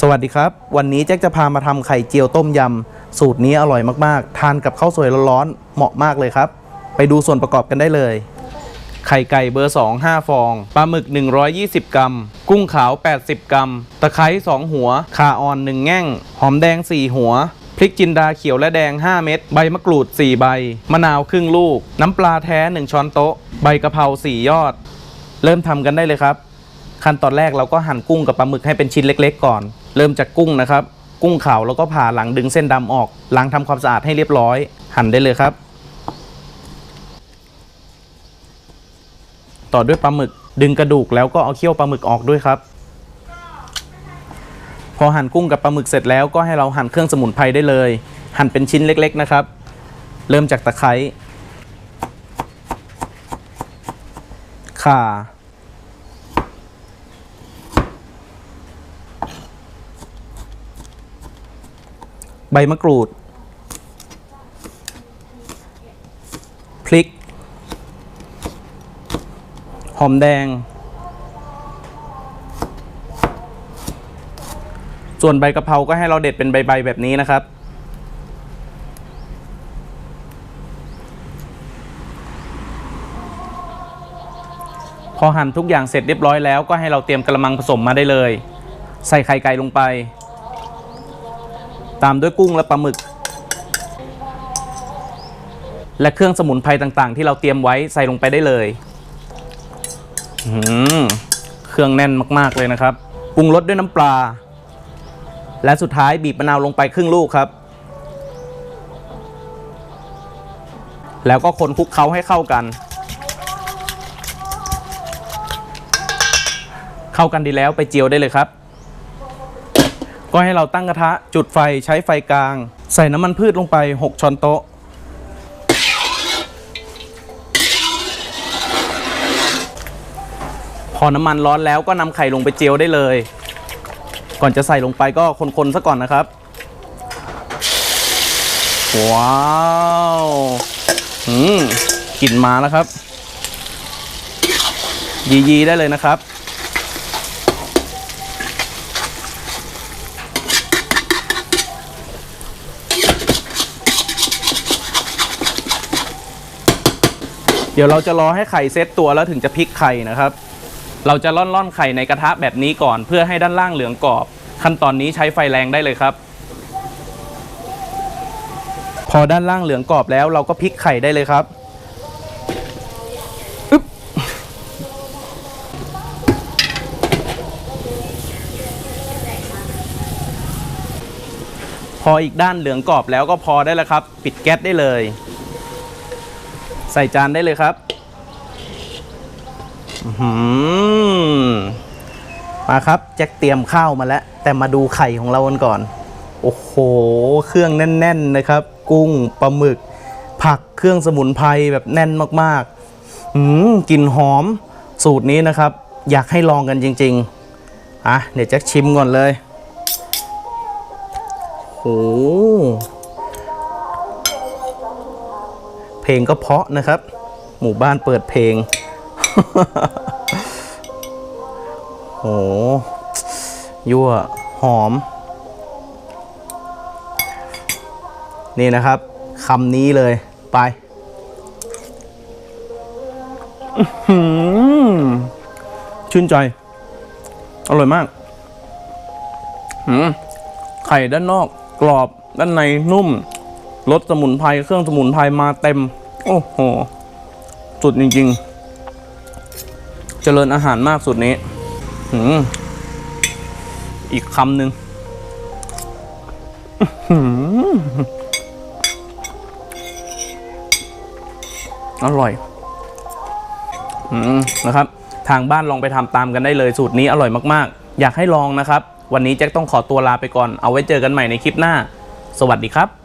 สวัสดีครับ วันนี้แจ็คจะพามาทำไข่เจียวต้มยำ สูตรนี้อร่อยมากๆ ทานกับข้าวสวยร้อนๆเหมาะมากเลยครับ ไปดูส่วนประกอบกันได้เลย ไข่ไก่เบอร์ 2 5 ฟองปลาหมึก 120 กรัม กุ้งขาว 80 กรัม ตะไคร้ 2 หัวข่าอ่อน 1 แง่ง หอมแดง 4 หัวพริกจินดาเขียวและแดง 5 เม็ดใบมะกรูด 4 ใบ มะนาวครึ่งลูก น้ำปลาแท้ 1 ช้อนโต๊ะ ใบกะเพรา4 ยอด เริ่มทำกันได้เลยครับ ขั้นตอนแรกเราก็หั่นกุ้งกับปลาหมึกให้เป็นชิ้นเล็ก ๆ ก่อน เริ่มจากกุ้งนะครับ กุ้งขาวแล้วก็ผ่าหลังดึงเส้นดำออกล้างทำความสะอาดให้เรียบร้อย หั่นได้เลยครับ ต่อด้วยปลาหมึกดึงกระดูกแล้วก็เอาเขี้ยวปลาหมึกออกด้วยครับ พอหั่นกุ้งกับปลาหมึกเสร็จแล้วก็ให้เราหั่นเครื่องสมุนไพรได้เลย หั่นเป็นชิ้นเล็ก ๆนะครับ เริ่มจากตะไคร้ข่า ใบมะกรูด พริก หอมแดง ส่วนใบกะเพราก็ให้เราเด็ดเป็นใบ ๆ แบบนี้นะครับ พอหั่นทุกอย่างเสร็จเรียบร้อยแล้วก็ให้เราเตรียมกระมังผสมมาได้เลย ใส่ไข่ไก่ลงไป ตามด้วยกุ้งและปลาหมึก และเครื่องสมุนไพรต่างๆ ที่เราเตรียมไว้ใส่ลงไปได้เลยเครื่องแน่นมากๆเลยนะครับปรุงรสด้วยน้ำปลา และสุดท้ายบีบมะนาวลงไปครึ่งลูกครับ แล้วก็คนคลุกเคล้าให้เข้ากัน เข้ากันดีแล้วไปเจียวได้เลยครับ ก็ให้เราตั้งกระทะจุดไฟใช้ไฟกลาง ใส่น้ำมันพืชลงไป 6 ช้อนโต๊ะ พอน้ำมันร้อนแล้วก็นำไข่ลงไปเจียวได้เลย ก่อนจะใส่ลงไปก็คนๆซะก่อนนะครับ ว้าวอืมกลิ่นมาแล้วครับ ยีๆได้เลยนะครับ เดี๋ยวเราจะรอให้ไข่เซตตัวแล้วถึงจะพลิกไข่นะครับ เราจะล่อนๆไข่ในกระทะแบบนี้ก่อน เพื่อให้ด้านล่างเหลืองกรอบ ขั้นตอนนี้ใช้ไฟแรงได้เลยครับ พอด้านล่างเหลืองกรอบแล้วเราก็พลิกไข่ได้เลยครับอึ๊บพออีกด้านเหลืองกรอบแล้วก็พอได้แล้วครับ ปิดแก๊สได้เลย ใส่จานได้เลยครับมาครับ แจ็คเตรียมข้าวมาแล้ว แต่มาดูไข่ของเรากันก่อน โอ้โห เครื่องแน่น ๆ นะครับ กุ้งปลาหมึก ผักเครื่องสมุนไพรแบบแน่นมากๆอืมกลิ่นหอม สูตรนี้นะครับ อยากให้ลองกันจริง ๆ อะ เดี๋ยวแจ็คชิมก่อนเลยโอ้ เพลงก็เพาะนะครับ หมู่บ้านเปิดเพลงโหยั่วหอม นี่นะครับคำนี้เลยไปชื่นใจ อร่อยมากหืมไข่ด้านนอกกรอบด้านในนุ่ม รสสมุนไพรเครื่องสมุนไพรมาเต็ม โอ้โห สุดจริง ๆ เจริญอาหารมากสุดนี้หืมอีกคำหนึ่งอร่อยอนะครับ ทางบ้านลองไปทำตามกันได้เลยสูตรนี้อร่อยมากๆ อยากให้ลองนะครับ วันนี้แจ็คต้องขอตัวลาไปก่อน เอาไว้เจอกันใหม่ในคลิปหน้า สวัสดีครับ